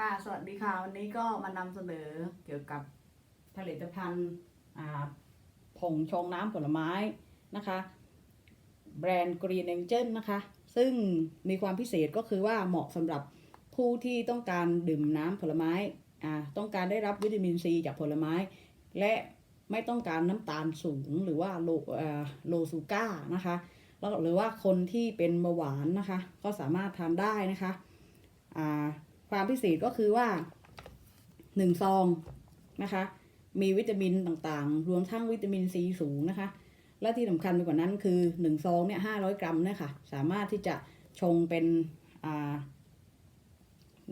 ค่ะ สวัสดีค่ะ วันนี้ก็มานำเสนอเกี่ยวกับผลิตภัณฑ์ผงชงน้ำผลไม้นะคะ แบรนด์ Green Angel นะคะ ซึ่งมีความพิเศษก็คือว่าเหมาะสำหรับผู้ที่ต้องการดื่มน้ำผลไม้ต้องการได้รับวิตามินซีจากผลไม้ และไม่ต้องการน้ำตาลสูงหรือว่าโลโลซูก้านะคะแล้วหรือว่าคนที่เป็นเบาหวานนะคะ ก็สามารถทานได้นะคะ ความพิเศษก็คือว่าหนึ่งซองนะคะ มีวิตามินต่างๆ รวมทั้งวิตามินซีสูงนะคะ และที่สำคัญไปกว่านั้นคือหนึ่งซองเนี่ยห้าร้อยกรัมเนี่ยค่ะ สามารถที่จะชงเป็น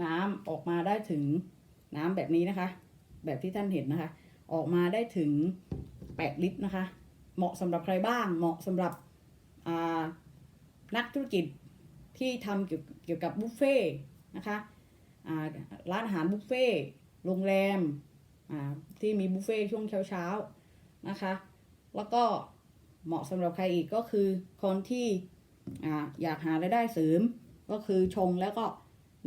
น้ำออกมาได้ถึงน้ำแบบนี้นะคะ แบบที่ท่านเห็นนะคะ ออกมาได้ถึง 8 ลิตรนะคะ เหมาะสำหรับใครบ้าง เหมาะสำหรับนักธุรกิจที่ทำเกี่ยวกับบุฟเฟ่ต์นะคะ ร้านอาหารบุฟเฟ่โรงแรมที่มีบุฟเฟ่ช่วงเช้าๆนะคะ แล้วก็เหมาะสำหรับใครอีกก็คือคนที่ออยากหารายได้เสริม ก็คือชงแล้วก็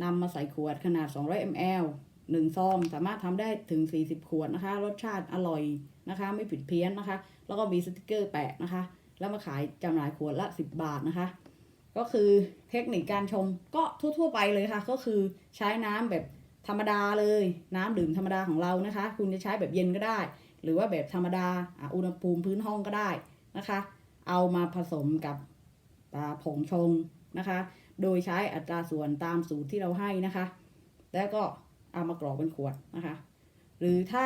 นำมาใส่ขวดขนาด 200 ml หนึ่งซอง สามารถทำได้ถึง 40 ขวดนะคะ รสชาติอร่อยนะคะ ไม่ผิดเพี้ยนนะคะ แล้วก็มีสติกเกอร์แปะนะคะ แล้วมาขายจำหน่ายขวดละ 10 บาทนะคะ ก็คือเทคนิคการชงก็ทั่ว ๆ ไปเลยค่ะ ก็คือใช้น้ำแบบธรรมดาเลย น้ำดื่มธรรมดาของเรานะคะ คุณจะใช้แบบเย็นก็ได้ หรือว่าแบบธรรมดาอุณหภูมิพื้นห้องก็ได้นะคะ เอามาผสมกับอ่าผงชงนะคะ โดยใช้อัตราส่วนตามสูตรที่เราให้นะคะ แล้วก็เอามากรอกเป็นขวดนะคะ หรือถ้า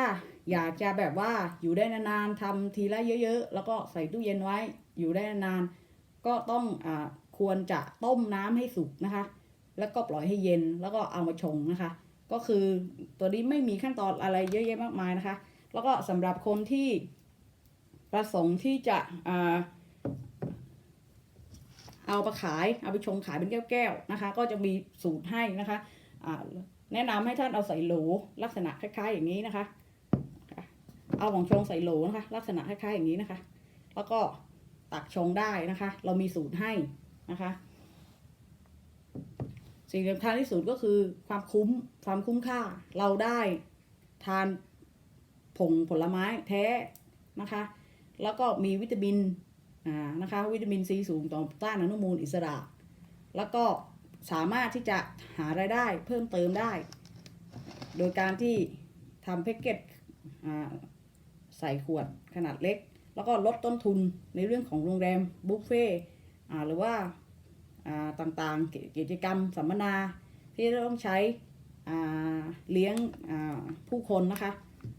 อยากจะแบบว่าอยู่ได้นานๆทำทีละเยอะ ๆ แล้วก็ใส่ตู้เย็นไว้อยู่ได้นานๆก็ต้องอ่า ควรจะต้มน้ำให้สุกนะคะ แล้วก็ปล่อยให้เย็นแล้วก็เอามาชงนะคะ ก็คือตัวนี้ไม่มีขั้นตอนอะไรเยอะแยะมากมายนะคะ แล้วก็สำหรับคนที่ประสงค์ที่จะอเอาไปขายเอาไปชงขายเป็นแก้วๆนะคะ ก็จะมีสูตรให้นะคะแนะนำให้ท่านเอาใส่โหลลักษณะคล้ายๆอย่างนี้นะคะ เอาของชงใส่โหลนะคะ ลักษณะคล้ายๆอย่างนี้นะคะ แล้วก็ตักชงได้นะคะ เรามีสูตรให้ นะคะ สิ่งสำคัญที่สุดก็คือความคุ้มความคุ้มค่าเราได้ทานผงผลไม้แท้นะคะ แล้วก็มีวิตามินอ่านะคะวิตามินซีสูงต่อต้านอนุมูลอิสระ แล้วก็สามารถที่จะหารายได้เพิ่มเติมได้ โดยการที่ทำแพ็กเกจใส่ขวดขนาดเล็ก แล้วก็ลดต้นทุนในเรื่องของโรงแรมบุฟเฟ่หรือว่า ต่างๆ กิจกรรมสัมมนาที่ต้องใช้เลี้ยงผู้คนนะคะ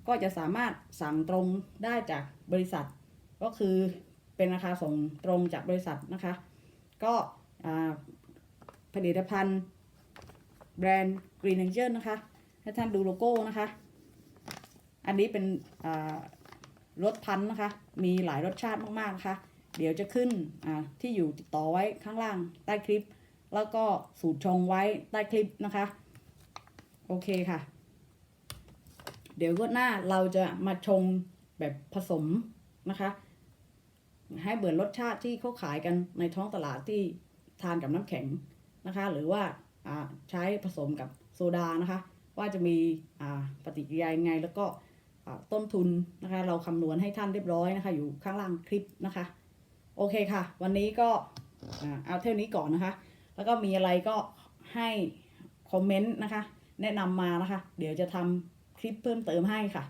ก็จะสามารถสั่งตรงได้จากบริษัท ก็คือเป็นราคาส่งตรงจากบริษัทนะคะ ก็ผลิตภัณฑ์แบรนด์ Green Angel นะคะให้ท่านดูโลโก้นะคะ อันนี้เป็นรสพันธุ์นะคะ มีหลายรสชาติมากๆนะคะ เดี๋ยวจะขึ้นอ่าที่อยู่ติดต่อไว้ข้างล่างใต้คลิป แล้วก็สูตรชงไว้ใต้คลิปนะคะ โอเคค่ะ เดี๋ยวก็หน้าเราจะมาชงแบบผสมนะคะ ให้เบื่อรสชาติที่เขาขายกันในท้องตลาดที่ทานกับน้ำแข็งนะคะ หรือว่าใช้ผสมกับโซดานะคะ ว่าจะมีปฏิกิริยายังไงแล้วก็ต้นทุนนะคะ เราคำนวณให้ท่านเรียบร้อยนะคะ อยู่ข้างล่างคลิปนะคะ โอเคค่ะ วันนี้ก็เอาเท่านี้ก่อนนะคะ แล้วก็มีอะไรก็ให้คอมเมนต์นะคะ แนะนำมานะคะ เดี๋ยวจะทำคลิปเพิ่มเติมให้ค่ะ